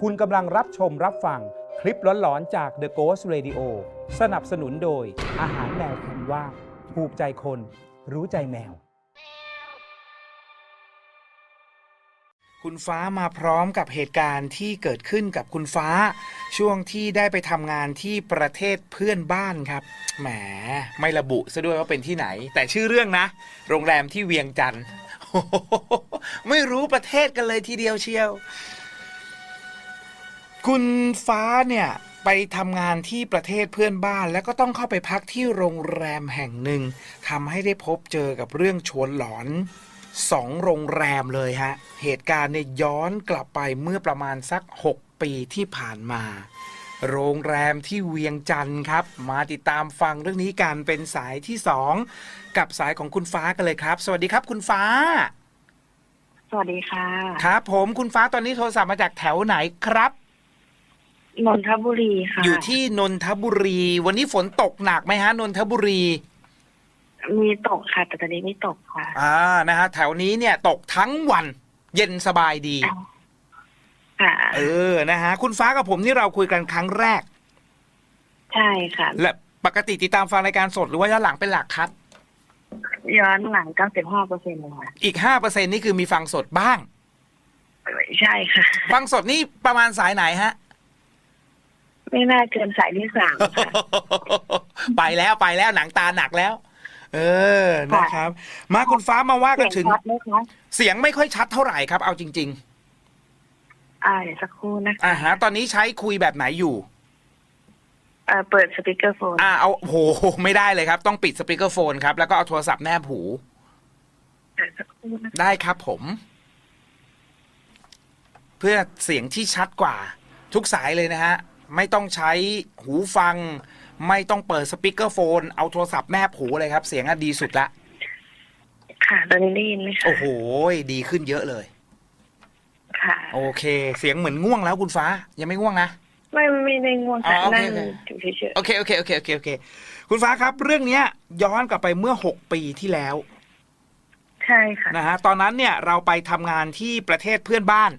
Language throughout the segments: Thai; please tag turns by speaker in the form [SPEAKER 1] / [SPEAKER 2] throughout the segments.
[SPEAKER 1] คุณกำลังรับชมรับฟังคลิปหลอนๆจาก The Ghost Radio สนับสนุนโดย อาหารแมวคุณว่าถูกใจคน รู้ใจแมว
[SPEAKER 2] คุณฟ้ามาพร้อมกับเหตุการณ์ที่เกิดขึ้นกับคุณฟ้า ช่วงที่ได้ไปทำงานที่ประเทศเพื่อนบ้านครับ แหม ไม่ระบุซะด้วยว่าเป็นที่ไหน แต่ชื่อเรื่องนะ โรงแรมที่เวียงจันทร์โอ้โหไม่รู้ประเทศกันเลยทีเดียวเชียว คุณฟ้าเนี่ยไปทำงานที่ประเทศเพื่อนบ้าน แล้วก็ต้องเข้าไปพักที่โรงแรมแห่งหนึ่งทำให้ได้พบเจอกับเรื่องชวนหลอนสองโรงแรมเลยฮะ เหตุการณ์เนี่ยย้อนกลับไปเมื่อประมาณสัก 6 ปีที่ผ่านมา โรงแรมที่เวียงจันทร์ครับ มาติดตามฟังเรื่องนี้กันเป็นสายที่2กับสายของคุณฟ้ากันเลยครับ สวัสดีครับคุณฟ้า
[SPEAKER 3] สวัสดีค่ะ
[SPEAKER 2] ครับผมคุณฟ้าตอนนี้โทรศัพท์มาจากแถวไหนครับ
[SPEAKER 3] นนทบุรีค่ะ
[SPEAKER 2] อยู่ที่นนทบุรี วันนี้ฝนตกหนักไหมฮะ นนทบุรี
[SPEAKER 3] มีตกค่ะ แต่ตอนนี้ไม่ตกค่ะ
[SPEAKER 2] อ่านะฮะแถวนี้เนี่ย ตกทั้งวัน เย็นสบายดี
[SPEAKER 3] ค่ะ
[SPEAKER 2] เออนะฮะคุณฟ้ากับผมนี่เราคุยกันครั้งแรก
[SPEAKER 3] ใช่ค่ะ
[SPEAKER 2] และปกติติดตามฟังรายการสดหรือว่าย้อนหลังเป็นหลักครับ
[SPEAKER 3] ย้อนหลัง95เปอร์เซ็นต์ค่ะ
[SPEAKER 2] อีกห้าเปอร์เซ็นนี่คือมีฟังสดบ้าง
[SPEAKER 3] ใช่ค่ะ
[SPEAKER 2] ฟังสดนี่ประมาณสายไหนฮะ
[SPEAKER 3] ไม่น่าเกินสายที่สามค่ะ
[SPEAKER 2] ไปแล้วไปแล้วหนังตาหนักแล้ว เออนะครับ มาคุณฟ้ามาว่ากัน
[SPEAKER 3] เสี
[SPEAKER 2] ถึ
[SPEAKER 3] ย
[SPEAKER 2] ง
[SPEAKER 3] งชัดไหมคะ
[SPEAKER 2] เสียงไม่ค่อยชัดเท่าไหร่ครับ เอาจริง
[SPEAKER 3] อ่าเดี๋ยวสักครู่นะ
[SPEAKER 2] ๆ
[SPEAKER 3] คะ
[SPEAKER 2] อ่าฮะตอนนี้ใช้คุยแบบไหนอยู่
[SPEAKER 3] เอ่อเปิดสปีกเกอร์โฟน
[SPEAKER 2] อ่าเอาโหไม่ได้เลยครับ ต้องปิดสปีกเกอร์โฟนครับ แล้วก็เอาโทรศัพท์แนบหู
[SPEAKER 3] เดี๋ยวสักครู่นะคะ
[SPEAKER 2] ได้ครับผม เพื่อเสียงที่ชัดกว่า ทุกสายเลยนะฮะ ไม่ต้องใช้หูฟัง ไม่ต้องเปิดสปีกเกอร์โฟน เอาโทรศัพท์แนบหูเลยครับ เสียงอะดีสุดละ
[SPEAKER 3] ค่ะ ตอนนี้ได้ยินไหมคะ
[SPEAKER 2] โอ้โห ดีขึ้นเยอะเลย
[SPEAKER 3] ค่ะ
[SPEAKER 2] โอเค เสียงเหมือนง่วงแล้วคุณฟ้า ยังไม่ง่วงนะ
[SPEAKER 3] ไม่ไม่ได้ง่วงค่ะ
[SPEAKER 2] อ๋อโอเค
[SPEAKER 3] นั่ง
[SPEAKER 2] โอเค
[SPEAKER 3] อยู่เฉย
[SPEAKER 2] โอเค โอเค โอเค โอเค โอเค คุณฟ้าครับ เรื่องเนี้ย ย้อนกลับไปเมื่อ 6 ปีที่แล้ว
[SPEAKER 3] ๆใช่ค่ะ
[SPEAKER 2] นะฮะ ตอนนั้นเนี่ยเราไปทำงานที่ประเทศเพื่อนบ้าน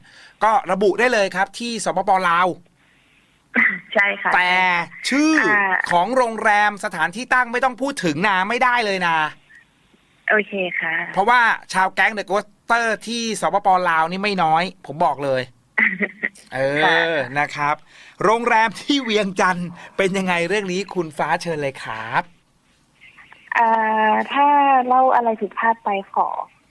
[SPEAKER 2] ก็ระบุได้เลยครับที่สปปลาว
[SPEAKER 3] ใช่ค่ะ
[SPEAKER 2] แต่ชื่อ
[SPEAKER 3] อ่า
[SPEAKER 2] ของโรงแรมสถานที่ตั้งไม่ต้องพูดถึงนะไม่ได้เลยนะ
[SPEAKER 3] โอเคค่ะ
[SPEAKER 2] เพราะว่าชาวแก๊งเดอะโกสเตอร์ที่สปปลาวนี่ไม่น้อย ผมบอกเลย เอ
[SPEAKER 3] ค่ะ
[SPEAKER 2] อนะครับ โรงแรมที่เวียงจันทร์เป็นยังไงเรื่องนี้คุณฟ้าเชิญเลยครับ
[SPEAKER 3] อ่าถ้าเล่าอะไรผิดพลาดไปขอ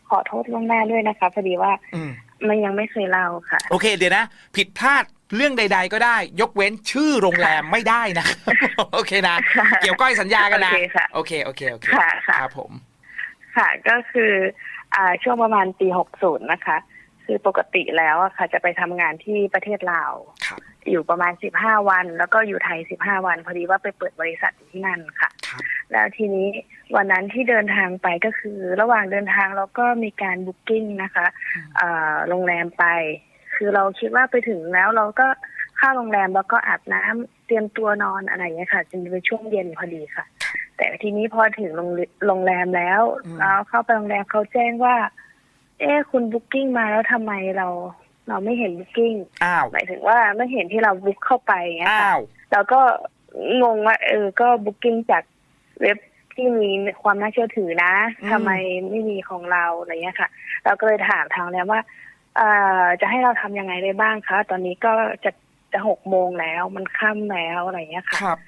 [SPEAKER 3] ขอโทษล่วงหน้าด้วยนะคะพอดีว่า
[SPEAKER 2] อืม
[SPEAKER 3] มันยังไม่เคยเล่าค่ะ
[SPEAKER 2] โอเค เดี๋ยวนะ ผิดพลาด เรื่องใด ๆ ก็ได้ ยกเว้นชื่อโรงแรมไม่ได้นะ โอเคนะ
[SPEAKER 3] ค่ะ
[SPEAKER 2] เกี่ยวก้อยสัญญากันนะ
[SPEAKER 3] โอเคค่ะ
[SPEAKER 2] โอเค โอเค โอเค
[SPEAKER 3] ค่ะค่ะ
[SPEAKER 2] ครับผม
[SPEAKER 3] ค่ะ ก็คือ อ่า ช่วงประมาณปีหกศูนย์นะคะ คือปกติแล้วอะค่ะ จะไปทำงานที่ประเทศลาว
[SPEAKER 2] ครับ
[SPEAKER 3] อยู่ประมาณสิบห้าวัน แล้วก็อยู่ไทยสิบห้าวัน พอดีว่าไปเปิดบริษัทอยู่ที่นั่นค่ะ
[SPEAKER 2] ครับ
[SPEAKER 3] แล้วทีนี้วันนั้นที่เดินทางไปก็คือ ระหว่างเดินทางเราก็มีการบุ๊กิ้งนะคะอ่าโรงแรมไป คือเราคิดว่าไปถึงแล้วเราก็เข้าโรงแรมแล้วก็อาบน้ำเตรียมตัวนอนอะไรอย่างเงี้ยค่ะจนเป็นช่วงเย็นพอดีค่ะ แต่ทีนี้พอถึงโรงแรโรงแรมแล้ว
[SPEAKER 2] อืม
[SPEAKER 3] เราเข้าไปโรงแรมเขาแจ้งว่า เอ๊ะคุณบุ๊กิ้งมาแล้วทำไมเราเราไม่เห็นบุ๊กิ้ง
[SPEAKER 2] อ้าว
[SPEAKER 3] หมายถึงว่าไม่เห็นที่เราบุ๊กเข้าไปอย่างเงี้ยค่ะ
[SPEAKER 2] อ้าว
[SPEAKER 3] เราก็งงว่าเออก็บุ๊กิ้งจากเว็บที่มีความน่าเชื่อถือนะ
[SPEAKER 2] อืม
[SPEAKER 3] ทำไมไม่มีของเราอะไรเงี้ยค่ะ เราก็เลยถามทางแล้วว่าเอ่อ จะให้เราทำยังไงได้บ้างคะ ตอนนี้ก็จะจะหกโมงแล้วมันค่ำแล้วอะไรเงี้ยค่ะ
[SPEAKER 2] ครับ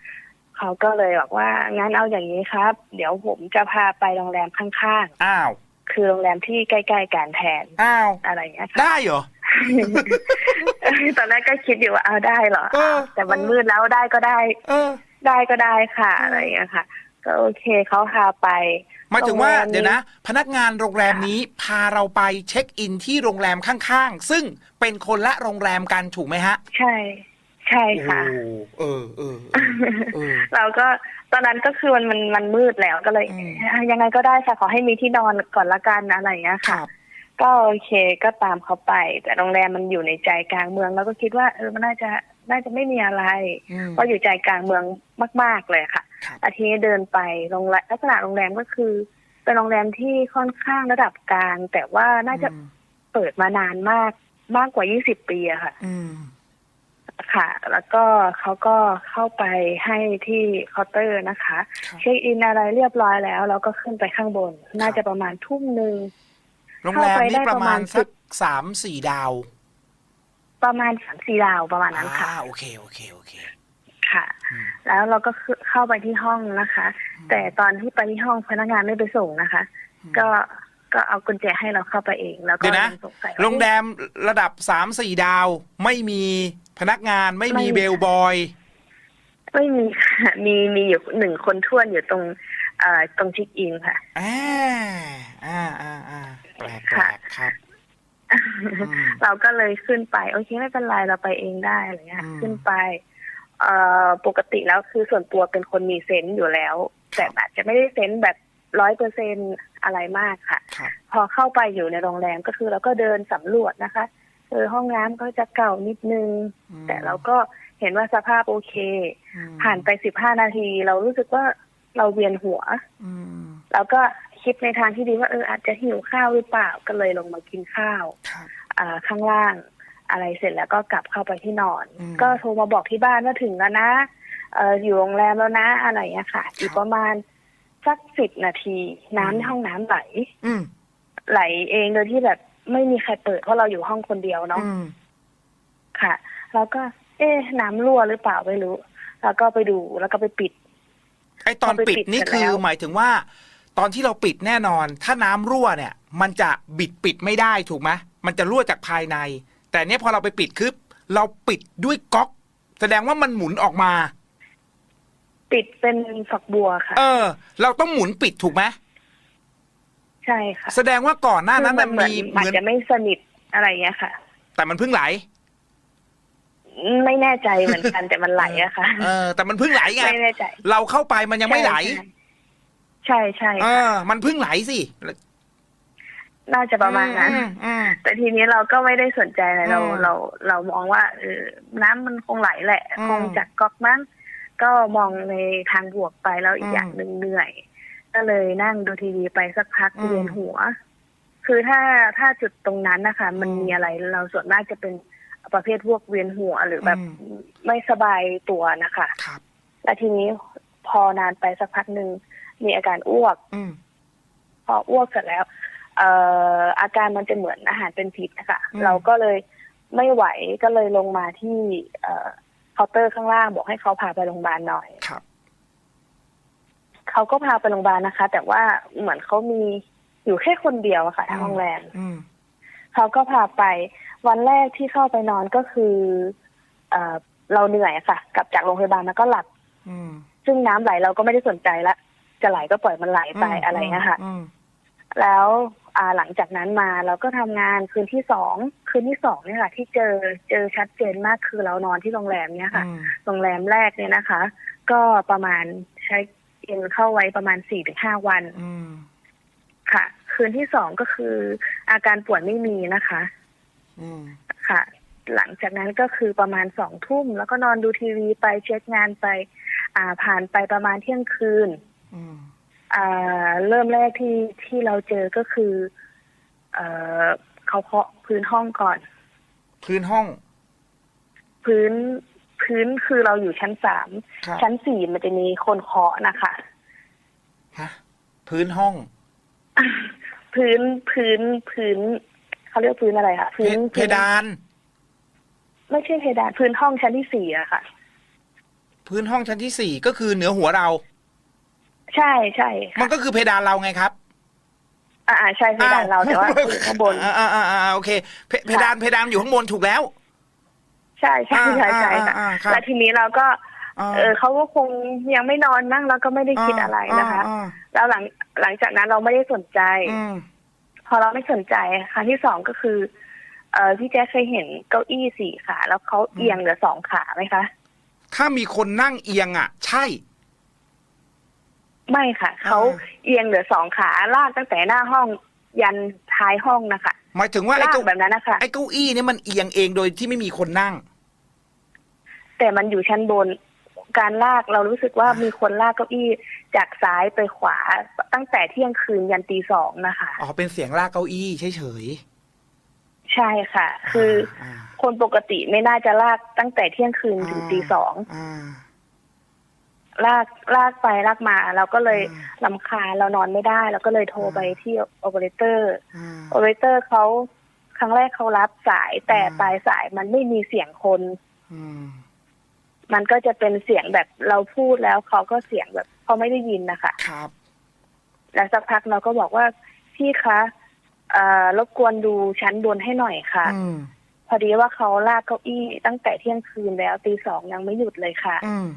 [SPEAKER 3] เขาก็เลยบอกว่างั้นเอาอย่างนี้ครับ เดี๋ยวผมจะพาไปโรงแรมข้าง
[SPEAKER 2] อ้าว
[SPEAKER 3] ๆ คือโรงแรมที่ใกล้ๆกันแทน
[SPEAKER 2] อ้าว
[SPEAKER 3] อะไรเงี้ยค่ะ
[SPEAKER 2] ได้เหรอ
[SPEAKER 3] ตอนแรกก็คิดอยู่ว่าเอาได้เหรอ
[SPEAKER 2] เออ
[SPEAKER 3] แต่มันมืดแล้วได้ก็ได้
[SPEAKER 2] เออ
[SPEAKER 3] ได้ก็ได้ค่ะ อะไรอย่างเงี้ยค่ะ ก็โอเคเขาพาไป
[SPEAKER 2] หมายถึงว่า
[SPEAKER 3] โรงแรมนี้
[SPEAKER 2] เดี๋ยวนะ พนักงานโรงแรมนี้พาเราไปเช็คอินที่โรงแรมข้างๆ ซึ่งเป็นคนละโรงแรมกันถูกไหมฮะ
[SPEAKER 3] ใช่ ใช่ค่ะ
[SPEAKER 2] โอ้เออเออเออเออ
[SPEAKER 3] เราก็ตอนนั้นก็คือมันมันมันมืดแล้วก็เลย
[SPEAKER 2] อืม
[SPEAKER 3] อะยังไงก็ได้ค่ะขอให้มีที่นอนก่อนละกันอะไรอย่างเงี้ย
[SPEAKER 2] ค
[SPEAKER 3] ค่ะ
[SPEAKER 2] รับ
[SPEAKER 3] ก็โอเคก็ตามเขาไป แต่โรงแรมมันอยู่ในใจกลางเมืองแล้วก็คิดว่าเออมันน่าจะน่าจะไม่มีอะไร
[SPEAKER 2] อืม
[SPEAKER 3] เพราะอยู่ใจกลางเมืองมาก ๆเลยค่ะ
[SPEAKER 2] ครับ
[SPEAKER 3] อาทีนี้เดินไปโรงแรมลักษณะโรงแรมก็คือ เป็นโรงแรมที่ค่อนข้างระดับกลาง แต่ว่าน่าจะ
[SPEAKER 2] อืม
[SPEAKER 3] เปิดมานานมากมากกว่า20ปีอะค่ะ
[SPEAKER 2] อืม
[SPEAKER 3] ค่ะ แล้วก็เขาก็เข้าไปให้ที่เคาน์เตอร์นะคะ
[SPEAKER 2] ครับ
[SPEAKER 3] เช็คอินอะไรเรียบร้อยแล้วแล้วก็ขึ้นไปข้างบน น่าจะประมาณทุ่มหนึ่ง
[SPEAKER 2] โรงแรม
[SPEAKER 3] เข้าไป
[SPEAKER 2] นี่
[SPEAKER 3] ได้
[SPEAKER 2] ประมาณ
[SPEAKER 3] ประมาณ
[SPEAKER 2] สักสามสี่ดาว
[SPEAKER 3] ประมาณสามสี่ดาวประมาณนั้นค่ะ
[SPEAKER 2] อ่าโอเคโอเคโอเค
[SPEAKER 3] ค่ะ
[SPEAKER 2] อืม
[SPEAKER 3] แล้วเราก็คือเข้าไปที่ห้องนะคะ แต่ตอนที่ไปที่ห้องพนักงานไม่ไปส่งนะคะ ก็ก็เอากุญแจให้เราเข้าไปเองแล้วก็
[SPEAKER 2] เดี๋ยวนะ
[SPEAKER 3] งสงสัยว่า
[SPEAKER 2] โรงแรมระดับสามสี่ดาวไม่มีพนักงานไม่มีเบลบอย
[SPEAKER 3] ไม่มีค่ะมีมีอยู่หนึ่งคนท้วนอยู่ตรงเอ่อตรงเช็คอินค่ะ
[SPEAKER 2] อ่าอ่าอ่าอ่าแปลกแปล
[SPEAKER 3] ค่ะ
[SPEAKER 2] กครับม
[SPEAKER 3] เราก็เลยขึ้นไป โอเคไม่เป็นไรเราไปเองได้อะไรเงี้ย
[SPEAKER 2] อืม
[SPEAKER 3] ขึ้นไปเอ่อ ปกติแล้วคือส่วนตัวเป็นคนมีเซนต์อยู่แล้ว แต่อาจจะไม่ได้เซนต์แบบร้อยเปอร์เซ็นอะไรมากค่ะ
[SPEAKER 2] ครับ
[SPEAKER 3] พอเข้าไปอยู่ในโรงแรมก็คือเราก็เดินสำรวจนะคะเออห้องน้ำก็จะเก่านิดนึง
[SPEAKER 2] อืม
[SPEAKER 3] แต่เราก็เห็นว่าสภาพโอเค
[SPEAKER 2] อืม
[SPEAKER 3] ผ่านไปสิบห้านาที เรารู้สึกว่าเราเวียนหัว
[SPEAKER 2] อืม
[SPEAKER 3] แล้วก็คิดในทางที่ดีว่าเอออาจจะหิวข้าวหรือเปล่าก็เลยลงมากินข้าว
[SPEAKER 2] ครับ
[SPEAKER 3] อ่าข้างล่าง อะไรเสร็จแล้วก็กลับเข้าไปที่นอน
[SPEAKER 2] อืม
[SPEAKER 3] ก็โทรมาบอกที่บ้านว่าถึงแล้วนะเอออยู่โรงแรมแล้วนะอะไรอย่างเงี้ยค่ะอีกประมาณสักสิบนาทีน้ำในห้องน้ำไหล
[SPEAKER 2] อืม
[SPEAKER 3] ไหลเองโดยที่แบบไม่มีใครเปิดเพราะเราอยู่ห้องคนเดียวเนาะ
[SPEAKER 2] อืม
[SPEAKER 3] ค่ะ แล้วก็ เอ๊ะน้ำรั่วหรือเปล่าไม่รู้ แล้วก็ไปดูแล้วก็ไปปิด
[SPEAKER 2] ไอตอน
[SPEAKER 3] พอไป
[SPEAKER 2] ปิด
[SPEAKER 3] ปิด
[SPEAKER 2] นี่
[SPEAKER 3] เสร็จ
[SPEAKER 2] คือ
[SPEAKER 3] แล้ว
[SPEAKER 2] หมายถึงว่า ตอนที่เราปิดแน่นอน ถ้าน้ำรั่วเนี่ย มันจะบิดปิดไม่ได้ถูกไหมมันจะรั่วจากภายใน แต่เนี้ยพอเราไปปิดคือเราปิดด้วยก๊อก แสดงว่ามันหมุนออกมา
[SPEAKER 3] ปิดเป็นฝักบัวค่ะ
[SPEAKER 2] เออ เราต้องหมุนปิดถูกไหม
[SPEAKER 3] ใช่ค่ะ
[SPEAKER 2] แสดงว่าก่อนหน้านั้น
[SPEAKER 3] คือ
[SPEAKER 2] น่ะ
[SPEAKER 3] เหมือน
[SPEAKER 2] มีเห
[SPEAKER 3] อาจ
[SPEAKER 2] มือน
[SPEAKER 3] จะไม่สนิทอะไรอย่างเงี้ยค่ะ
[SPEAKER 2] แต่มันเพิ่งไหล
[SPEAKER 3] ไม่แน่ใจเหมือนกันแต่มันไหลอะค่ะ
[SPEAKER 2] เออ แต่มันเพิ่งไหลไง
[SPEAKER 3] ไม่แน่ใจ
[SPEAKER 2] เราเข้าไปมันยังไม่ไหล
[SPEAKER 3] ใช่ใช่
[SPEAKER 2] เอ
[SPEAKER 3] ใช่ค่ะ
[SPEAKER 2] อมันเพิ่งไหลสิ
[SPEAKER 3] น่าจะประมาณนั้น
[SPEAKER 2] อืมอืม
[SPEAKER 3] แต่ทีนี้เราก็ไม่ได้สนใจอะไรเรา
[SPEAKER 2] อืม
[SPEAKER 3] เราเรามองว่าเออน้ำมันคงไหลแหละ
[SPEAKER 2] อืม
[SPEAKER 3] คงจากก๊อกมั้งก็มองในทางบวกไปแล้วอี
[SPEAKER 2] อื
[SPEAKER 3] ก
[SPEAKER 2] ม
[SPEAKER 3] อย่างหนึ่งเหนื่อย ก็เลยนั่งดูทีวีไปสักพัก
[SPEAKER 2] อืม
[SPEAKER 3] เวียนหัว คือถ้าถ้าจุดตรงนั้นนะคะ มัน
[SPEAKER 2] อืม
[SPEAKER 3] มีอะไรเราส่วนมากจะเป็นประเภทพวกเวียนหัวหรือแบบ
[SPEAKER 2] อืม
[SPEAKER 3] ไม่สบายตัวนะคะ
[SPEAKER 2] ครับ
[SPEAKER 3] แล้วทีนี้พอนานไปสักพักหนึ่งมีอาการอ้วก
[SPEAKER 2] อืม
[SPEAKER 3] พออ้วกเสร็จแล้ว เอ่ออาการมันจะเหมือนอาหารเป็นพิษนะคะ
[SPEAKER 2] อืม
[SPEAKER 3] เราก็เลยไม่ไหวก็เลยลงมาที่เอ่อเคาน์เตอร์ข้างล่างบอกให้เขาพาไปโรงพยาบาลหน่อย
[SPEAKER 2] ครับ
[SPEAKER 3] เขาก็พาไปโรงพยาบาลนะคะ แต่ว่าเหมือนเขามีอยู่แค่คนเดียวอะค่ะทางโรงแรม
[SPEAKER 2] อืม
[SPEAKER 3] เขาก็พาไปวันแรกที่เข้าไปนอนก็คือเอ่อเราเหนื่อยอะค่ะ กลับจากโรงพยาบาลแล้วก็หลับ
[SPEAKER 2] อืม
[SPEAKER 3] ซึ่งน้ำไหลเราก็ไม่ได้สนใจละ จะไหลก็ปล่อยมันไหลไปอะไรเงี้ยค่ะ
[SPEAKER 2] อืม
[SPEAKER 3] แล้วอ่า หลังจากนั้นมาเราก็ทำงานคืนที่สองคืนที่สองเนี่ยค่ะ ที่เจอเจอชัดเจนมากคือเรานอนที่โรงแรมเนี่ยค่ะ
[SPEAKER 2] อืม
[SPEAKER 3] โรงแรมแรกเนี่ยนะคะ ก็ประมาณใช้เอ็นเข้าไว้ประมาณสี่ถึงห้าวัน
[SPEAKER 2] อืม
[SPEAKER 3] ค่ะ คืนที่สองก็คือ อาการปวดไม่มีนะคะ
[SPEAKER 2] อืม
[SPEAKER 3] ค่ะ หลังจากนั้นก็คือประมาณสองทุ่มแล้วก็นอนดูทีวีไปเช็คงานไป อ่าผ่านไปประมาณเที่ยงคืน
[SPEAKER 2] อืม
[SPEAKER 3] อ่า เริ่มแรกที่ที่เราเจอก็คือเอ่อเขาเคาะพื้นห้องก่อน
[SPEAKER 2] พื้นห้อง
[SPEAKER 3] พื้นพื้นคือเราอยู่ชั้นสาม
[SPEAKER 2] ครับ
[SPEAKER 3] ชั้นสี่มันจะมีคนเคาะนะคะ
[SPEAKER 2] ฮะพื้นห้อง
[SPEAKER 3] พื้นพื้นพื้นเขาเรียกพื้นอะไรคะ
[SPEAKER 2] เพ
[SPEAKER 3] พื้น
[SPEAKER 2] เพดาน
[SPEAKER 3] ไม่ใช่เพดาน พื้นห้องชั้นที่สี่อะค่ะ
[SPEAKER 2] พื้นห้องชั้นที่สี่ก็คือเหนือหัวเรา
[SPEAKER 3] ใช่ใช่
[SPEAKER 2] มั
[SPEAKER 3] ค่ะ
[SPEAKER 2] นก็คือเพดานเราไงครับ
[SPEAKER 3] อ่าใช่เพดานเราแต่ว่า
[SPEAKER 2] อ้
[SPEAKER 3] อยู่ข้างบน
[SPEAKER 2] อ่าอ่าอ่าอ่าโอเคเพเพดานเพดานอยู่ข้างบนถูกแล้ว
[SPEAKER 3] ใช่ใช่ใช่ใช่ค่ะ
[SPEAKER 2] อ่าอ่าอ่าครับ
[SPEAKER 3] แล้วทีนี้เราก็าเออเขาก็คงยังไม่นอนมั้งเราก็ไม่ได้คิดอะไรนะคะ
[SPEAKER 2] อ่า
[SPEAKER 3] แล้วหลังหลังจากนั้นเราไม่ได้สนใจ
[SPEAKER 2] อืม
[SPEAKER 3] พอเราไม่สนใจครั้งที่สองก็คือ เออพี่แจ๊คเคยเห็นเก้าอี้สี่ขาแล้วเขาเอียงเหลือสองขาไหมคะ
[SPEAKER 2] ถ้ามีคนนั่งเอียงอะ ใช่
[SPEAKER 3] ไม่ค่ะ เขาเอียงเหลือสองขาลากตั้งแต่หน้าห้องยันท้ายห้องนะคะ
[SPEAKER 2] หมายถึงว่าไอ้
[SPEAKER 3] ลาก
[SPEAKER 2] เก้า
[SPEAKER 3] แบบนั้นนะคะ
[SPEAKER 2] ไอ้เก้าอี้เนี่ยมันเอียงเองโดยที่ไม่มีคนนั่ง
[SPEAKER 3] แต่มันอยู่ชั้นบน การลากเรารู้สึกว่ามีคนลากเก้าอี้จากซ้ายไปขวาตั้งแต่เที่ยงคืนยันตีสองนะคะ
[SPEAKER 2] อ๋อเป็นเสียงลากเก้าอี้เฉย
[SPEAKER 3] ใช่ค่ะคืออาคนปกติไม่น่าจะลากตั้งแต่เที่ยงคืนถึงตีสอง
[SPEAKER 2] อ่า
[SPEAKER 3] ลากลากไปลากมา เราก็เลย
[SPEAKER 2] อืม
[SPEAKER 3] ลำคาญเรานอนไม่ได้เราก็เลยโทรไปที่โอเปอเรเตอร์
[SPEAKER 2] อ่า
[SPEAKER 3] โอเปอเรเตอร์เขาครั้งแรกเขารับสายแต่
[SPEAKER 2] อืม
[SPEAKER 3] ปลายสายมันไม่มีเสียงคน
[SPEAKER 2] อืม
[SPEAKER 3] มันก็จะเป็นเสียงแบบเราพูดแล้วเขาก็เสียงแบบเขาไม่ได้ยินนะคะ
[SPEAKER 2] ครับ
[SPEAKER 3] แล้วสักพักเราก็บอกว่าพี่คะเอ่อรบกวนดูชั้นบนให้หน่อยค่ะ
[SPEAKER 2] อืม
[SPEAKER 3] พอดีว่าเขาลากเก้าอี้ตั้งแต่เที่ยงคืนแล้วตีสองยังไม่หยุดเลยค่ะ
[SPEAKER 2] อืม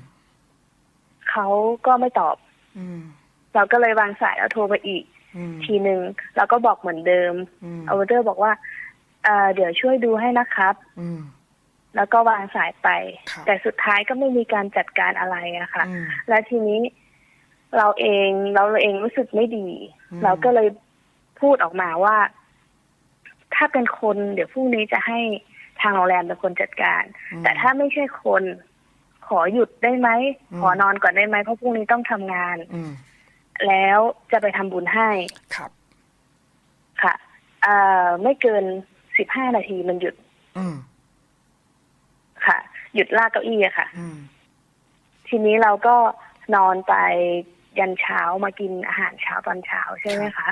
[SPEAKER 3] เขาก็ไม่ตอบ
[SPEAKER 2] อืม
[SPEAKER 3] เราก็เลยวางสายแล้วโทรไปอีก
[SPEAKER 2] อืม
[SPEAKER 3] ทีหนึ่งเราก็บอกเหมือนเดิม
[SPEAKER 2] อืม
[SPEAKER 3] อเวอร์เตอร์บอกว่าเอ่อเดี๋ยวช่วยดูให้นะครับ
[SPEAKER 2] อืม
[SPEAKER 3] แล้วก็วางสายไป
[SPEAKER 2] ครับ
[SPEAKER 3] แต่สุดท้ายก็ไม่มีการจัดการอะไรอะค่ะ
[SPEAKER 2] อืม
[SPEAKER 3] และทีนี้เราเองเราเองรู้สึกไม่ดี
[SPEAKER 2] อืม
[SPEAKER 3] เราก็เลยพูดออกมาว่า ถ้าเป็นคนเดี๋ยวพรุ่งนี้จะให้ทางโรงแรมเป็นคนจัดการ แต่ถ้าไม่ใช่คน ขอหยุดได้ไหม
[SPEAKER 2] อืม
[SPEAKER 3] ขอนอนก่อนได้ไหมเพราะพรุ่งนี้ต้องทำงาน
[SPEAKER 2] อืม
[SPEAKER 3] แล้วจะไปทำบุญให้
[SPEAKER 2] ครับ
[SPEAKER 3] ค่ะเอ่อไม่เกินสิบห้านาทีมันหยุด
[SPEAKER 2] อืม
[SPEAKER 3] ค่ะ หยุดลากเก้าอี้อะค่ะ
[SPEAKER 2] อืม
[SPEAKER 3] ทีนี้เราก็นอนไปยันเช้ามากินอาหารเช้าตอนเช้าใช่ไหมคะ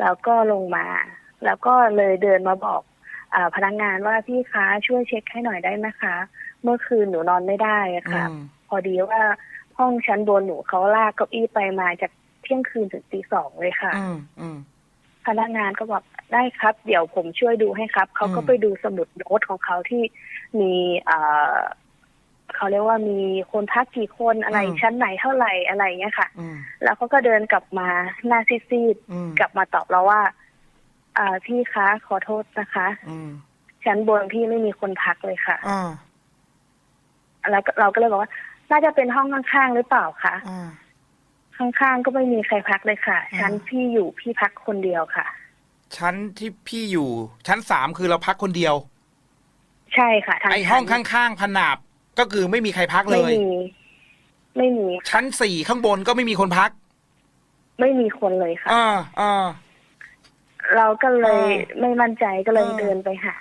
[SPEAKER 3] แล้วก็ลงมา แล้วก็เลยเดินมาบอกอา พนักงานว่าพี่คะช่วยเช็คให้หน่อยได้ไหมคะ เมื่อคืนหนูนอนไม่ได้อะค่ะ
[SPEAKER 2] อืม
[SPEAKER 3] พอดีว่าห้องชั้นบนหนูเขาลากเก้าอี้ไปมาจากเที่ยงคืนถึงตีสองเลยค่ะ
[SPEAKER 2] อืมอืม
[SPEAKER 3] พนักงานก็บอกได้ครับ เดี๋ยวผมช่วยดูให้ครับ เขาก็
[SPEAKER 2] อืม
[SPEAKER 3] ไปดูสมุดโน้ตของเขาที่มีเอ่อเขาเรียกว่ามีคนพักกี่คนอะไรชั้นไหนเท่าไหร่อะไรเงี้ยค่ะ
[SPEAKER 2] อืม
[SPEAKER 3] แล้วเขาก็เดินกลับมาหน้าซีด
[SPEAKER 2] อืม
[SPEAKER 3] ๆกลับมาตอบเราว่า อ่าพี่คะขอโทษนะคะ
[SPEAKER 2] อืม
[SPEAKER 3] ชั้นบนพี่ไม่มีคนพักเลยค่ะ
[SPEAKER 2] อ่า
[SPEAKER 3] แล้วก็เราก็เลยบอกว่า น่าจะเป็นห้องข้างๆหรือเปล่าคะ
[SPEAKER 2] อ่า
[SPEAKER 3] ข้างๆก็ไม่มีใครพักเลยค่ะ
[SPEAKER 2] อ่า
[SPEAKER 3] ชั้นพี่อยู่พี่พักคนเดียวค่ะ
[SPEAKER 2] ชั้นที่พี่อยู่ชั้นสามคือเราพักคนเดียว
[SPEAKER 3] ใช่ค่ะทาง
[SPEAKER 2] ไอห้อง
[SPEAKER 3] ชั้น
[SPEAKER 2] ข้างๆผนาบก็คือไม่มีใครพักเล
[SPEAKER 3] ไม่
[SPEAKER 2] ย
[SPEAKER 3] มี ไม่มี
[SPEAKER 2] ชั้นสี่ข้างบนก็ไม่มีคนพัก
[SPEAKER 3] ไม่มีคนเลยค่ะ
[SPEAKER 2] อ่าอ่า
[SPEAKER 3] เราก็เลย
[SPEAKER 2] อ่า
[SPEAKER 3] ไม่มั่นใจก็เลย
[SPEAKER 2] อ่า
[SPEAKER 3] เดินไปหา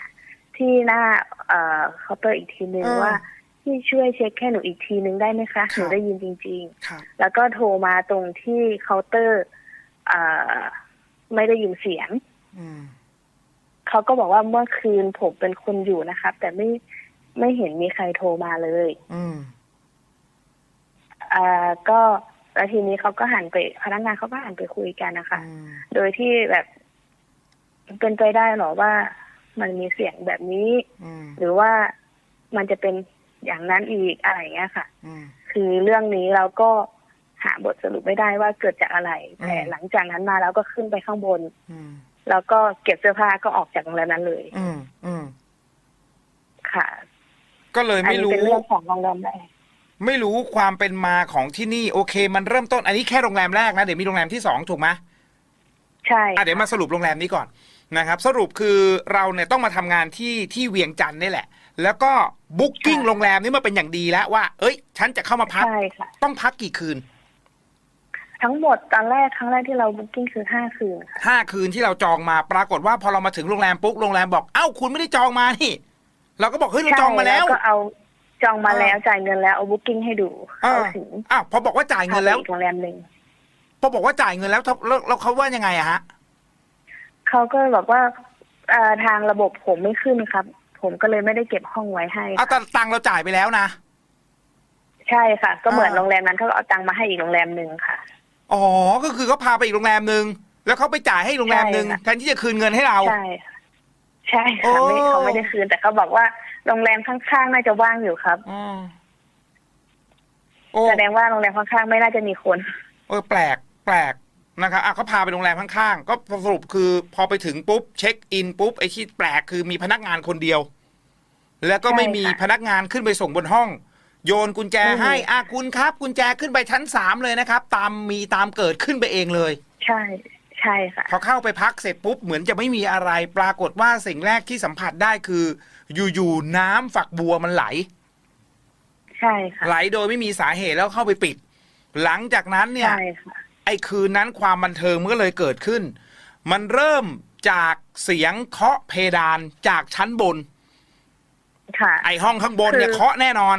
[SPEAKER 3] ที่หน้าเอ่อเคาน์เตอร์อีกทีนึง
[SPEAKER 2] อ่า
[SPEAKER 3] ว่าพี่ช่วยเช็คแค่หนูอีกทีนึงได้ไหมคะ
[SPEAKER 2] ครับ
[SPEAKER 3] หนูได้ยินจริง
[SPEAKER 2] ครับ
[SPEAKER 3] ๆแล้วก็โทรมาตรงที่เคาน์เตอร์เอ่อไม่ได้ยินเสียง
[SPEAKER 2] อืม
[SPEAKER 3] เขาก็บอกว่าเมื่อคืนผมเป็นคนอยู่นะครับ แต่ไม่ไม่เห็นมีใครโทรมาเลย
[SPEAKER 2] อืม
[SPEAKER 3] อ่าก็แล้วทีนี้เขาก็หันไปพนักงานเขาก็หันไปคุยกันนะคะ
[SPEAKER 2] อืม
[SPEAKER 3] โดยที่แบบ เป็นไปได้หรอว่ามันมีเสียงแบบนี้
[SPEAKER 2] อืม
[SPEAKER 3] หรือว่ามันจะเป็นอย่างนั้นอีกอะไรอย่างเงี้ยค่ะ
[SPEAKER 2] อืม
[SPEAKER 3] คือเรื่องนี้เราก็หาบทสรุปไม่ได้ว่าเกิดจากอะไร
[SPEAKER 2] อืม
[SPEAKER 3] แต่หลังจากนั้นมาแล้วก็ขึ้นไปข้างบน
[SPEAKER 2] อืม
[SPEAKER 3] แล้วก็เก็บเสื้อผ้าก็ออกจากโรงแรมนั้นเลย
[SPEAKER 2] อืมอืม
[SPEAKER 3] ค่ะ
[SPEAKER 2] ก็เลย
[SPEAKER 3] อัน
[SPEAKER 2] ไม่
[SPEAKER 3] นี้
[SPEAKER 2] รู้
[SPEAKER 3] เป็นเรื่องของโรงแรมแรก
[SPEAKER 2] ไม่รู้ความเป็นมาของที่นี่ โอเค มันเริ่มต้นอันนี้แค่โรงแรมแรกนะเดี๋ยวมีโรงแรมที่สองถูกไหม
[SPEAKER 3] ใช่
[SPEAKER 2] อะเดี๋ยวมาสรุปโรงแรมนี้ก่อน นะครับสรุปคือเราเนี่ยต้องมาทำงานที่ที่เวียงจันทร์นี่แหละ แล้วก็บุ๊กิ้งโรงแรมนี้มาเป็นอย่างดีแล้วว่า เอ้ย ฉันจะเข้ามาพัก
[SPEAKER 3] ใช่ค่ะ
[SPEAKER 2] ต้องพักกี่คืน
[SPEAKER 3] ทั้งหมดตอนแรกครั้งแรกที่เราบุ๊กิ้งคือห้าคืนค่ะ
[SPEAKER 2] ห้าคืนที่เราจองมาปรากฏว่าพอเรามาถึงโรงแรมปุ๊บโรงแรมบอกเอ้าคุณไม่ได้จองมานี่เราก็บอกเฮ้ยเราจองมาแล้ว
[SPEAKER 3] ใช่ก็เอาจองมาแล้วจ่ายเงินแล้วเอาบุ๊กิ้งให้ดู
[SPEAKER 2] อ่า
[SPEAKER 3] เขาถึง
[SPEAKER 2] อ้าวพอบอกว่าจ่ายเงินแล้ว
[SPEAKER 3] พาไปอีกโรงแรมหนึ่ง
[SPEAKER 2] พอบอกว่าจ่ายเงินแล้วแล้วแล้วแล้วเขาว่ายังไงอะฮะ
[SPEAKER 3] เขาก็บอกว่าเอ่อทางระบบผมไม่ขึ้นครับ ผมก็เลยไม่ได้เก็บห้องไว้ให้
[SPEAKER 2] เอาแต่ตังค์เราจ่ายไปแล้วนะ
[SPEAKER 3] ใช่ค่ะ ก็เหมือน
[SPEAKER 2] อ่า
[SPEAKER 3] โรงแรมนั้นเขาเอาตังค์มาให้อีกโรงแรมหนึ่งค่ะ
[SPEAKER 2] อ๋อ ก็คือเขาพาไปอีกโรงแรมหนึ่งแล้วเขาไปจ่ายให้อีกโรงแรมหนึ่ง
[SPEAKER 3] ใช่ค่ะ
[SPEAKER 2] แทนที่จะคืนเงินให้เรา
[SPEAKER 3] ใช่ค่ะใช่ค่ะไม่
[SPEAKER 2] โอ้
[SPEAKER 3] เขาไม่ได้คืนแต่เขาบอกว่าโรงแรมข้างๆน่าจะว่างอยู่ครับ
[SPEAKER 2] อ๋อโอ้
[SPEAKER 3] แสดงว่าโรงแรมข้างๆไม่น่าจะมีคน
[SPEAKER 2] เออแปลก แปลก นะครับอะเขาพาไปโรงแรมข้างๆ ก็สรุปคือพอไปถึงปุ๊บเช็คอินปุ๊บไอ้ที่แปลกคือมีพนักงานคนเดียว แล้วก็ไม่มี
[SPEAKER 3] ใช่ค่ะ
[SPEAKER 2] พนักงานขึ้นไปส่งบนห้อง โยนกุญแจ
[SPEAKER 3] ไม่มี
[SPEAKER 2] ให้อาคุณครับ กุญแจขึ้นไปชั้นสามเลยนะครับ ตามมีตามเกิดขึ้นไปเองเลย
[SPEAKER 3] ใช่ใช่ค่ะ
[SPEAKER 2] พอเข้าไปพักเสร็จปุ๊บเหมือนจะไม่มีอะไร ปรากฏว่าสิ่งแรกที่สัมผัสได้คือ อยู่ๆน้ำฝักบัวมันไหล
[SPEAKER 3] ใช่ค่ะ
[SPEAKER 2] ไหลโดยไม่มีสาเหตุแล้วเข้าไปปิด หลังจากนั้นเนี่ย
[SPEAKER 3] ใช่ค่ะ
[SPEAKER 2] ไอ้คืนนั้นความบันเทิงมันก็เลยเกิดขึ้น มันเริ่มจากเสียงเคาะเพดานจากชั้นบน
[SPEAKER 3] ค่ะ
[SPEAKER 2] ไอห้องข้างบนเนี่ย
[SPEAKER 3] คือ
[SPEAKER 2] เคาะแน่นอน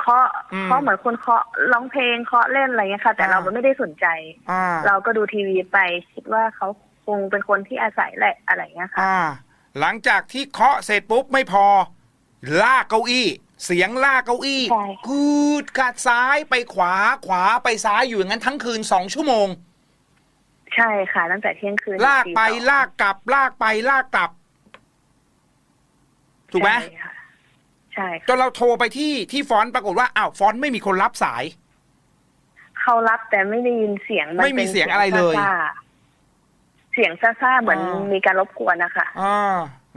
[SPEAKER 3] เคาะ
[SPEAKER 2] อืม
[SPEAKER 3] เคาะเหมือนคนเคาะร้องเพลงเคาะเล่นอะไรเงี้ยค่ะ แต่
[SPEAKER 2] อ่า
[SPEAKER 3] เราไม่ได้สนใจ
[SPEAKER 2] อ่า
[SPEAKER 3] เราก็ดูทีวีไปคิดว่าเขาคงเป็นคนที่อาศัยแหละอะไรเงี้ยค่ะ
[SPEAKER 2] อ่า หลังจากที่เคาะเสร็จปุ๊บไม่พอ ลากเก้าอี้ เสียงลากเก้าอี้
[SPEAKER 3] ใช่
[SPEAKER 2] กูดกัดซ้ายไปขวาขวาไปซ้ายอยู่อย่างนั้นทั้งคืนสองชั่วโมง
[SPEAKER 3] ใช่ค่ะ ตั้งแต่เที่ยงคืน
[SPEAKER 2] ลากไป
[SPEAKER 3] ถึงตีสอง
[SPEAKER 2] ลากกลับ ลากไปลากกลับ ถูกไหม
[SPEAKER 3] ใช่ค่ะใช่
[SPEAKER 2] จ
[SPEAKER 3] ค่ะ
[SPEAKER 2] นเราโทรไปที่ที่ฟอนต์ปรากฏว่าอ้าวฟอนต์ไม่มีคนรับสาย
[SPEAKER 3] เขารับแต่ไม่ได้ยินเสียงน
[SPEAKER 2] ไม่มี
[SPEAKER 3] ป็น
[SPEAKER 2] เสียงอะไรเลย
[SPEAKER 3] ซ่าๆเสียงซ่าๆเหมือน
[SPEAKER 2] อ่ามี
[SPEAKER 3] มีการรบกวนนะคะ
[SPEAKER 2] อ่า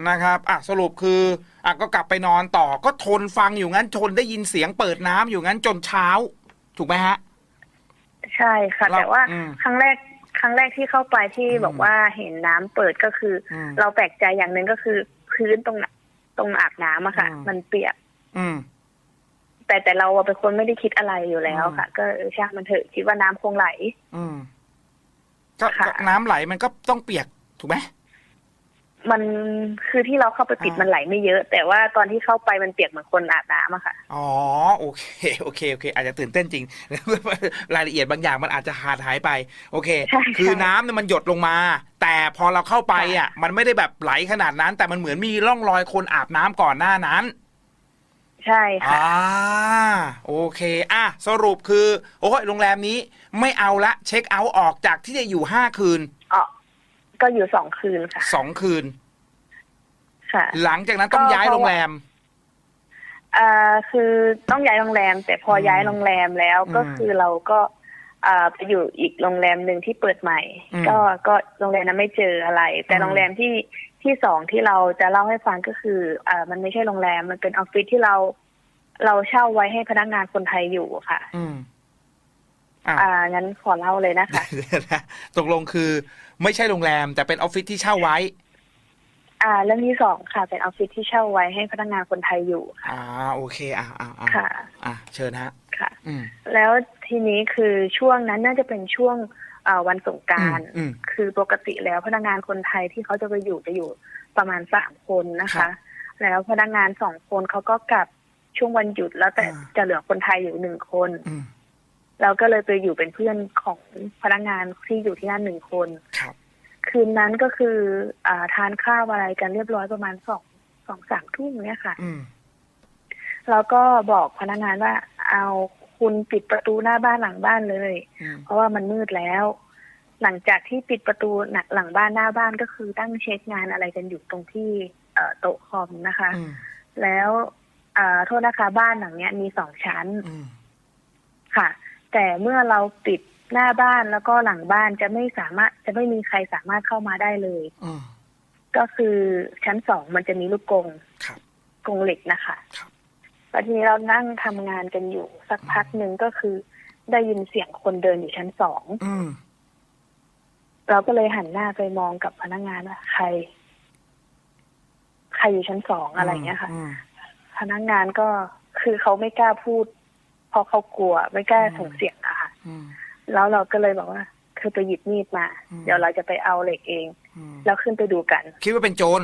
[SPEAKER 2] นะครับอะสรุปคืออะก็กลับไปนอนต่อก็ทนฟังอยู่งั้นทนได้ยินเสียงเปิดน้ำอยู่งั้นจนเช้า ถูกไหมฮะ
[SPEAKER 3] ใช่ค่ะ
[SPEAKER 2] เรา
[SPEAKER 3] แต่ว่า
[SPEAKER 2] อืม
[SPEAKER 3] ครั้งแรกครั้งแรกที่เข้าไปที่
[SPEAKER 2] อืม
[SPEAKER 3] บอกว่าเห็นน้ำเปิดก็คืออ
[SPEAKER 2] ม
[SPEAKER 3] เราแปลกใจอย่างหนึ่งก็คือ พื้นตรงน่ะตรงอาบน้ำอะค่ะ
[SPEAKER 2] อืม
[SPEAKER 3] มันเปียก
[SPEAKER 2] อืม
[SPEAKER 3] แต่แต่เราอะเป็นคนไม่ได้คิดอะไรอยู่แล้ว
[SPEAKER 2] อืม
[SPEAKER 3] ค่ะ ก็เออช่างมันเถอะคิดว่าน้ำคงไหล
[SPEAKER 2] อืมก็
[SPEAKER 3] ค่ะ
[SPEAKER 2] ก็น้ำไหลมันก็ต้องเปียกถูกไหม
[SPEAKER 3] มันคือที่เราเข้าไปปิด
[SPEAKER 2] อ่ามั
[SPEAKER 3] มันไหลไม่เยอะ แต่ว่าตอนที่เข้าไปมันเปียกเหมือนคนอาบน้ำอะค่ะ
[SPEAKER 2] อ๋อโอเคโอเคโอเค อาจจะตื่นเต้นจริง รายละเอียดบางอย่างมันอาจจะขาดหายไป โอเค
[SPEAKER 3] ใช่
[SPEAKER 2] คือ
[SPEAKER 3] ใช่
[SPEAKER 2] น้ำเนี่ยมันหยดลงมา แต่พอเราเข้าไปอะ
[SPEAKER 3] ค่ะ
[SPEAKER 2] มันไม่ได้แบบไหลขนาดนั้น แต่มันเหมือนมีร่องรอยคนอาบน้ำก่อนหน้านั้น
[SPEAKER 3] ใช่ค่ะ
[SPEAKER 2] อ่าโอเค อะ สรุปคือ โอ้ยโรงแรมนี้ไม่เอาละ เช็คเอาท์ออกจากที่จะอยู่ห้าคืน
[SPEAKER 3] อ๋อ ก็อยู่สองคืนค่ะ
[SPEAKER 2] สองคืน
[SPEAKER 3] ค่ะ
[SPEAKER 2] หลังจากนั้นต้อง
[SPEAKER 3] ก็
[SPEAKER 2] ย้าย
[SPEAKER 3] เพ
[SPEAKER 2] โร
[SPEAKER 3] ราะ
[SPEAKER 2] ง
[SPEAKER 3] ว่า
[SPEAKER 2] แรม
[SPEAKER 3] อ่าคือต้องย้ายโรงแรม แต่พออ
[SPEAKER 2] ม
[SPEAKER 3] ย้ายโรงแรมแล้ว
[SPEAKER 2] อืม
[SPEAKER 3] ก็คือเราก็อ่าไปอยู่อีกโรงแรมหนึ่งที่เปิดใหม่
[SPEAKER 2] อืม
[SPEAKER 3] ก็ก็โรงแรมนั้นไม่เจออะไร แต่
[SPEAKER 2] อืม
[SPEAKER 3] โรงแรมที่ที่สองที่เราจะเล่าให้ฟังก็คืออ่ามันไม่ใช่โรงแรมมันเป็นออฟฟิศที่เรา เราเช่าไว้ให้พนักงานคนไทยอยู่ค่ะ
[SPEAKER 2] อืม อะ
[SPEAKER 3] อ่างั้นขอเล่าเลยนะคะ
[SPEAKER 2] ตกลงคือไม่ใช่โรงแรม แต่เป็นออฟฟิศที่เช่าไว้
[SPEAKER 3] อ่าเรื่องที่สองค่ะ เป็นออฟฟิศที่เช่าไว้ให้พนักงานคนไทยอยู่ค่ะ
[SPEAKER 2] อ่าโอเคอะอะอะ
[SPEAKER 3] ค่ะ
[SPEAKER 2] อะเชิญฮะ
[SPEAKER 3] ค่ะ
[SPEAKER 2] อืม
[SPEAKER 3] แล้วทีนี้คือช่วงนั้นน่าจะเป็นช่วงอ่าวันสงกราร
[SPEAKER 2] อืม
[SPEAKER 3] คือปกติแล้วพนักงานคนไทยที่เขาจะไปอยู่จะอยู่ประมาณสามคนนะ
[SPEAKER 2] ครั
[SPEAKER 3] คะ
[SPEAKER 2] บ
[SPEAKER 3] แล้วพนักงานสองคนเขาก็กลับช่วงวันหยุดแล้วแต่
[SPEAKER 2] อ่า
[SPEAKER 3] จะเหลือคนไทยอยู่หนึ่งคน
[SPEAKER 2] อืม
[SPEAKER 3] เราก็เลยไปอยู่เป็นเพื่อนของพนักงานที่อยู่ที่นั่นหนึ่งคน
[SPEAKER 2] ครับ
[SPEAKER 3] คืนนั้นก็คืออ่าทานข้าวอะไรกันเรียบร้อยประมาณสองสองสามทุ่มเนี่ยค่ะ
[SPEAKER 2] อืม
[SPEAKER 3] แล้วก็บอกพนักงานว่า เอาคุณปิดประตูหน้าบ้านหลังบ้านเลย
[SPEAKER 2] อืม
[SPEAKER 3] เพราะว่ามันมืดแล้ว หลังจากที่ปิดประตูหลังบ้านหน้าบ้านก็คือตั้งเช็คงานอะไรกันอยู่ตรงที่เอ่อโต๊ะคอมนะคะ
[SPEAKER 2] อืม
[SPEAKER 3] แล้วอ่าโทษนะคะบ้านหลังเนี้ยมีสองชั้น
[SPEAKER 2] อืม
[SPEAKER 3] ค่ะ แต่เมื่อเราปิดหน้าบ้านแล้วก็หลังบ้านจะไม่สามารถ จะไม่มีใครสามารถเข้ามาได้เลย
[SPEAKER 2] อืม
[SPEAKER 3] ก็คือชั้นสองมันจะมีลูกกรง
[SPEAKER 2] ครับ
[SPEAKER 3] กรงเหล็กนะคะ
[SPEAKER 2] ครับ
[SPEAKER 3] แล้วทีนี้เรานั่งทำงานกันอยู่ สักพักหนึ่งก็คือ ได้ยินเสียงคนเดินอยู่ชั้นสอง
[SPEAKER 2] อืม
[SPEAKER 3] เราก็เลยหันหน้าไปมองกับพนักงานว่าใคร ใครอยู่ชั้นสองอะไรเงี้ยค่ะ
[SPEAKER 2] อืม
[SPEAKER 3] พนักงานก็คือเขาไม่กล้าพูดเพ ราะเขากลัวไม่กล้า
[SPEAKER 2] อืม
[SPEAKER 3] ส่งเสียงอะค่ะ
[SPEAKER 2] อืม
[SPEAKER 3] แล้วเราก็เลยบอกว่าคือไปหยิบมีดมา
[SPEAKER 2] อืม
[SPEAKER 3] เดี๋ยวเราจะไปเอาเหล็กเอง
[SPEAKER 2] อืม
[SPEAKER 3] แล้วขึ้นไปดูกัน
[SPEAKER 2] คิดว่าเป็นโจร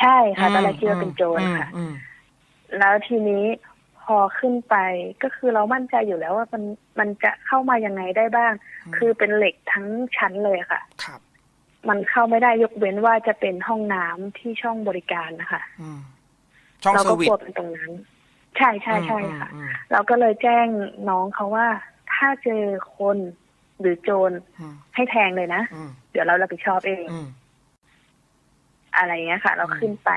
[SPEAKER 3] ใช่ค่ะตอนแรกคิดว่าเป็นโจร
[SPEAKER 2] อืม
[SPEAKER 3] ค่ะ
[SPEAKER 2] อืม
[SPEAKER 3] แล้วทีนี้พอขึ้นไปก็คือเรามั่นใจอยู่แล้วว่ามันมันจะเข้ามายังไงได้บ้าง
[SPEAKER 2] อืม
[SPEAKER 3] คือเป็นเหล็กทั้งชั้นเลยค่ะ
[SPEAKER 2] ครับ
[SPEAKER 3] มันเข้าไม่ได้ยกเว้นว่าจะเป็นห้องน้ำที่ช่องบริการนะคะ
[SPEAKER 2] อืมช่อง
[SPEAKER 3] เรา
[SPEAKER 2] เซอ
[SPEAKER 3] ก็
[SPEAKER 2] ร์วิ
[SPEAKER 3] ก
[SPEAKER 2] ส
[SPEAKER 3] ลัวเป็นตรงนั้น ใช่ใช่ใช่ค่ะ
[SPEAKER 2] อืม
[SPEAKER 3] เราก็เลยแจ้งน้องเขาว่า ถ้าเจอคนหรือโจร
[SPEAKER 2] อืม
[SPEAKER 3] ให้แทงเลยนะ
[SPEAKER 2] อืม
[SPEAKER 3] เดี๋ยวเรารับผิดชอบเอง
[SPEAKER 2] อืม
[SPEAKER 3] อะไรเงี้ยค่ะ เรา
[SPEAKER 2] อืม
[SPEAKER 3] ขึ้นไป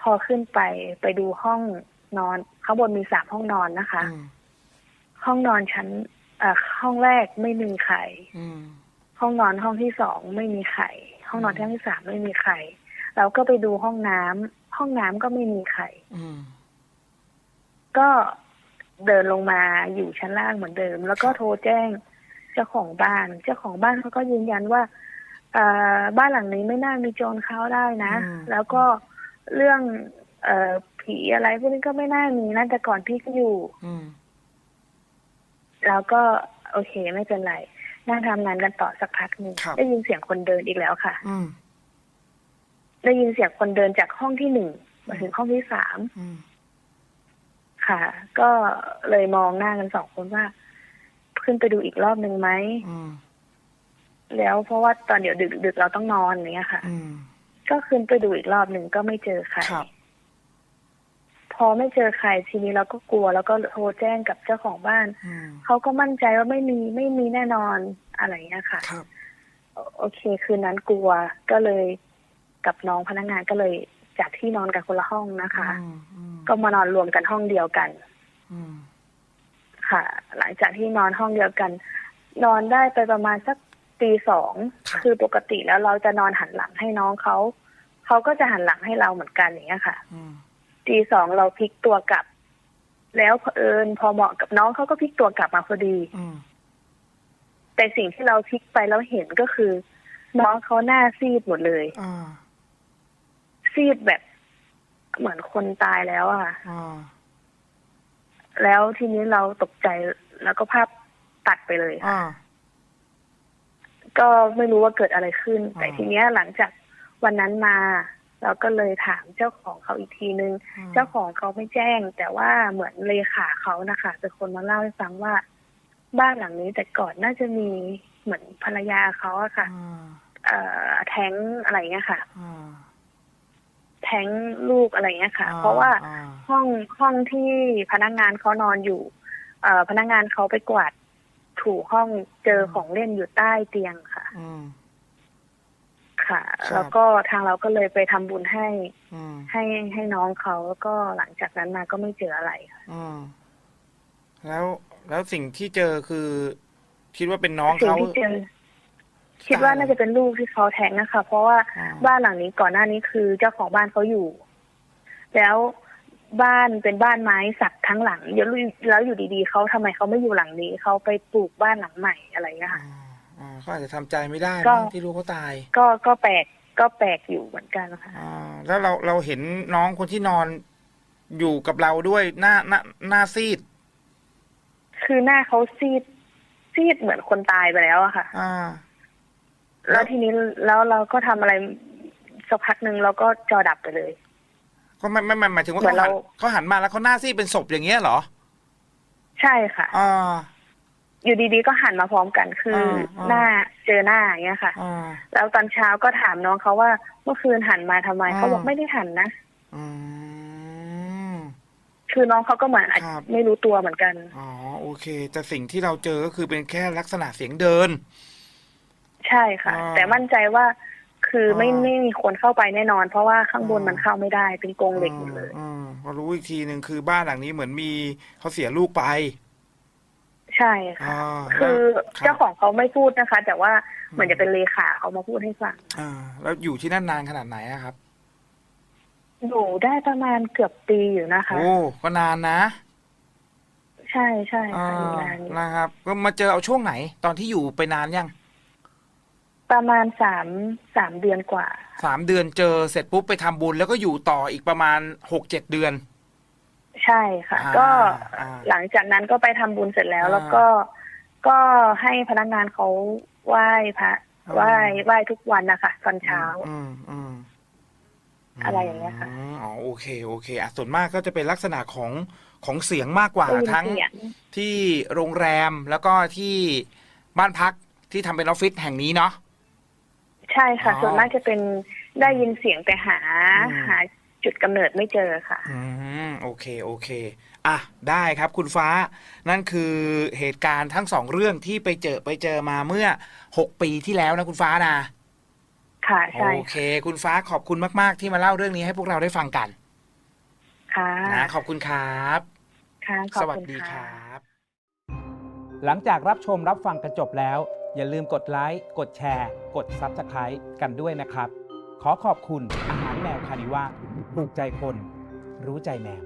[SPEAKER 3] พอขึ้นไปไปดูห้องนอนข้างบนมีสามห้องนอนนะคะ
[SPEAKER 2] อืม
[SPEAKER 3] ห้องนอนชั้นเอ่อห้องแรกไม่มีใคร
[SPEAKER 2] อืม
[SPEAKER 3] ห้องนอนห้องที่สองไม่มีใครห้องนอน
[SPEAKER 2] อืม
[SPEAKER 3] ห้องที่สามไม่มีใครเราก็ไปดูห้องน้ำห้องน้ำก็ไม่มีใคร
[SPEAKER 2] อืม
[SPEAKER 3] ก็เดินลงมาอยู่ชั้นล่างเหมือนเดิม แล้วก็โทรแจ้งเจ้าของบ้าน เจ้าของบ้านเขาก็ยืนยันว่าเอ่อบ้านหลังนี้ไม่น่ามีโจรเข้าได้นะ
[SPEAKER 2] อืม
[SPEAKER 3] แล้วก็เรื่องเอ่อผีอะไรพวกนี้ก็ไม่น่ามีนะแต่ก่อนพี่ก็อยู่
[SPEAKER 2] อืม
[SPEAKER 3] แล้วก็โอเคไม่เป็นไรนั่งทำงานกันต่อสักพักหนึ่ง
[SPEAKER 2] ครับ
[SPEAKER 3] ได้ยินเสียงคนเดินอีกแล้วค่ะ
[SPEAKER 2] อืม
[SPEAKER 3] ได้ยินเสียงคนเดินจากห้องที่หนึ่งมาถึงห้องที่สาม
[SPEAKER 2] อืม
[SPEAKER 3] ค่ะ ก็เลยมองหน้ากันสองคนว่า ขึ้นไปดูอีกรอบหนึ่งไหม
[SPEAKER 2] อืม
[SPEAKER 3] แล้วเพราะว่าตอนเดี๋ยวดึกดึกๆเราต้องนอนอย่างเนี้ยค่ะ
[SPEAKER 2] อืม
[SPEAKER 3] ก็ขึ้นไปดูอีกรอบหนึ่งก็ไม่เจอใคร
[SPEAKER 2] ครับ
[SPEAKER 3] พอไม่เจอใครทีนี้เราก็กลัว แล้วก็โทรแจ้งกับเจ้าของบ้าน
[SPEAKER 2] อืม
[SPEAKER 3] เขาก็มั่นใจว่าไม่มีไม่มีแน่นอนอะไรอย่างเงี้ยค่ะ
[SPEAKER 2] ครับ
[SPEAKER 3] โอโอเค คืนนั้นกลัวก็เลยกับน้องพนักงานก็เลย จากที่นอนกันคนละห้องนะคะ
[SPEAKER 2] อืมอืม
[SPEAKER 3] ก็มานอนรวมกันห้องเดียวกัน
[SPEAKER 2] อืม
[SPEAKER 3] ค่ะ หลังจากที่นอนห้องเดียวกัน นอนได้ไปประมาณสักตีสองคือปกติแล้วเราจะนอนหันหลังให้น้องเขาเขาก็จะหันหลังให้เราเหมือนกันอย่างเงี้ยค่ะ
[SPEAKER 2] อืม
[SPEAKER 3] ตีสองเราพลิกตัวกลับ แล้วเผอิญพอเหมาะกับน้องเขาก็พลิกตัวกลับมาพอดี
[SPEAKER 2] อืม
[SPEAKER 3] แต่สิ่งที่เราพลิกไปแล้วเห็นก็คือ น้องเขาหน้าซีดหมดเลย
[SPEAKER 2] อ่า
[SPEAKER 3] ซีดแบบเหมือนคนตายแล้วอะค่ะ
[SPEAKER 2] อ่า
[SPEAKER 3] แล้วทีนี้เราตกใจแล้วก็ภาพตัดไปเลยค่ะ
[SPEAKER 2] อ่า
[SPEAKER 3] ก็ไม่รู้ว่าเกิดอะไรขึ้น
[SPEAKER 2] อ่า
[SPEAKER 3] แต่ทีเนี้ยหลังจากวันนั้นมา เราก็เลยถามเจ้าของเขาอีกทีนึง เจ้าของเขาไม่แจ้ง แต่ว่าเหมือนเลขาเขานะคะเป็นคนมาเล่าให้ฟังว่า บ้านหลังนี้แต่ก่อนน่าจะมีเหมือนภรรยาเขาอะค่ะ
[SPEAKER 2] อ่า
[SPEAKER 3] เอ่อแท้งอะไรเงี้ยค่ะ
[SPEAKER 2] อ่า
[SPEAKER 3] แท้งลูกอะไรเงี้ยค่ะ
[SPEAKER 2] อ่า
[SPEAKER 3] เพราะว่า
[SPEAKER 2] อ่า
[SPEAKER 3] ห้องห้องที่พนักงานเขานอนอยู่เอ่อพนักงานเขาไปกวาดถูห้องเจอของเล่นอยู่ใต้เตียงค่ะ
[SPEAKER 2] อืม
[SPEAKER 3] ค่ะ
[SPEAKER 2] ครับ
[SPEAKER 3] แล้วก็ทางเราก็เลยไปทำบุญให้
[SPEAKER 2] อืม
[SPEAKER 3] ให้ให้น้องเขาแล้วก็หลังจากนั้นมาก็ไม่เจออะไรค่ะ
[SPEAKER 2] อืมแล้วแล้วสิ่งที่เจอคือ คิดว่าเป็นน้อง
[SPEAKER 3] สิ่ง
[SPEAKER 2] เขา
[SPEAKER 3] ที่เจอ คิดว่าน่าจะเป็นลูกที่เขาแท้งนะคะ เพราะว่า
[SPEAKER 2] อ่า
[SPEAKER 3] บ้านหลังนี้ก่อนหน้านี้คือเจ้าของบ้านเขาอยู่ แล้วบ้านเป็นบ้านไม้สักทั้งหลังเดี๋ยวแล้วอยู่ดีๆเขาทำไมเขาไม่อยู่หลังนี้เขาไปปลูกบ้านหลังใหม่อะไรอย่างเงี้ยค่ะ
[SPEAKER 2] อ่าอ่าเขาอาจจะทำใจไม่ได้
[SPEAKER 3] ก็
[SPEAKER 2] มั้งที่รู้เขาตาย
[SPEAKER 3] ก็ก็แปลกก็แปลกอยู่เหมือนกันค่ะ
[SPEAKER 2] อ่าแล้วเราเราเห็นน้องคนที่นอนอยู่กับเราด้วยหน้าหน้าหน้าซีด
[SPEAKER 3] คือหน้าเขาซีดซีดเหมือนคนตายไปแล้วอะค่ะ
[SPEAKER 2] อ่า
[SPEAKER 3] แล้วทีนี้แล้วเราก็ทำอะไรสักพักหนึ่งเราก็จอดับไปเลย
[SPEAKER 2] ก็ไม่ไม่ไม่หมายถึงว่า
[SPEAKER 3] เหมื
[SPEAKER 2] เขา
[SPEAKER 3] อน
[SPEAKER 2] หัน
[SPEAKER 3] เรา
[SPEAKER 2] เขาหันมาแล้วเขาหน้าซีดเป็นศพอย่างเงี้ยเหรอ
[SPEAKER 3] ใช่ค่ะ
[SPEAKER 2] อ่า
[SPEAKER 3] อยู่ดีๆก็หันมาพร้อมกันคืออาหน้าเจอหน้าอย่างเงี้ยค่ะ
[SPEAKER 2] อ่า
[SPEAKER 3] แล้วตอนเช้าก็ถามน้องเขาว่า เมื่อคืนหันมาทำไม
[SPEAKER 2] อ่า
[SPEAKER 3] เขาบอกไม่ได้หันนะ
[SPEAKER 2] อืม
[SPEAKER 3] คือน้องเขาก็เหมือนอาจ
[SPEAKER 2] ครับ
[SPEAKER 3] ไม่รู้ตัวเหมือนกัน
[SPEAKER 2] อ๋อโอเค แต่สิ่งที่เราเจอก็คือเป็นแค่ลักษณะเสียงเดิน
[SPEAKER 3] ใช่ค่ะ
[SPEAKER 2] อ่า
[SPEAKER 3] แต่มั่นใจว่าคือไม่
[SPEAKER 2] อ่า
[SPEAKER 3] ไม่มีคนเข้าไปแน่นอน เพราะว่าข้างบน
[SPEAKER 2] อ่ามั
[SPEAKER 3] มันเข้าไม่ได้เป็นกรงเหล็กหมดเลย
[SPEAKER 2] อืมพอรู้อีกทีหนึ่งคือบ้านหลังนี้เหมือนมีเขาเสียลูกไป
[SPEAKER 3] ใช่ค่ะ
[SPEAKER 2] อ่า
[SPEAKER 3] คือ
[SPEAKER 2] ครับ
[SPEAKER 3] เจ้าของเขาไม่พูดนะคะ แต่ว่าเหมือนจะเป็นเลขาเขามาพูดให้ฟัง
[SPEAKER 2] อ่า แล้วอยู่ที่นั่นนานขนาดไหนอะครับ
[SPEAKER 3] อยู่ได้ประมาณเกือบปีอยู่นะคะ
[SPEAKER 2] โอ้ก็นานนะ
[SPEAKER 3] ใช่ใช่
[SPEAKER 2] อ่า
[SPEAKER 3] ค่ะอยู่นานอยู่
[SPEAKER 2] นะครับ ก็มาเจอเอาช่วงไหน ตอนที่อยู่ไปนานยัง
[SPEAKER 3] ประมาณสามสามเดือนกว่า
[SPEAKER 2] สามเดือนเจอเสร็จปุ๊บไปทำบุญ แล้วก็อยู่ต่ออีกประมาณหกเจ็ดเดือน
[SPEAKER 3] ใช่ค่ะ
[SPEAKER 2] อ่า
[SPEAKER 3] ก็
[SPEAKER 2] อ่า
[SPEAKER 3] หลังจากนั้นก็ไปทำบุญเสร็จแล้ว
[SPEAKER 2] อ่า
[SPEAKER 3] แล้วก็ก็ให้พนักงานเขาไหว้พระ
[SPEAKER 2] อ่า
[SPEAKER 3] ไหว้ไหว้ทุกวันนะคะตอนเช้า
[SPEAKER 2] อืมอืม
[SPEAKER 3] อะไรอย่างเงี้ยค่ะ
[SPEAKER 2] มอ๋อโอเคโอเคอะส่วนมากก็จะเป็นลักษณะของของเสียงมากกว่า
[SPEAKER 3] ได้ยิน
[SPEAKER 2] ทั้ง
[SPEAKER 3] เสียง
[SPEAKER 2] ที่โรงแรมแล้วก็ที่บ้านพักที่ทำเป็นออฟฟิศแห่งนี้เนาะ
[SPEAKER 3] ใช่ค่ะ
[SPEAKER 2] อ๋อ
[SPEAKER 3] ส่วนมากจะเป็นได้ยินเสียงแต่หา
[SPEAKER 2] อืม
[SPEAKER 3] หาจุดกำเนิดไม่เจอค่ะ
[SPEAKER 2] อืมโอเคโอเค อะได้ครับคุณฟ้า นั่นคือเหตุการณ์ทั้งสองเรื่องที่ไปเจอไปเจอมาเมื่อ 6 ปีที่แล้วนะคุณฟ้านะ
[SPEAKER 3] ค่ะใช่
[SPEAKER 2] โอเค คุณฟ้าขอบคุณมาก ๆ ที่มาเล่าเรื่องนี้ให้พวกเราได้ฟังกัน
[SPEAKER 3] ค่ะ
[SPEAKER 2] นะขอบคุณครับ
[SPEAKER 3] ค่ะขอบ
[SPEAKER 2] สวัส
[SPEAKER 3] คุณ
[SPEAKER 2] ดีค
[SPEAKER 3] ค่ะ
[SPEAKER 2] รับ
[SPEAKER 1] หลังจากรับชมรับฟังกันจบแล้ว อย่าลืมกดไลค์ กดแชร์ กด Subscribe กันด้วยนะครับ ขอขอบคุณอาหารแมวคานิว่าถูกใจคน รู้ใจแมว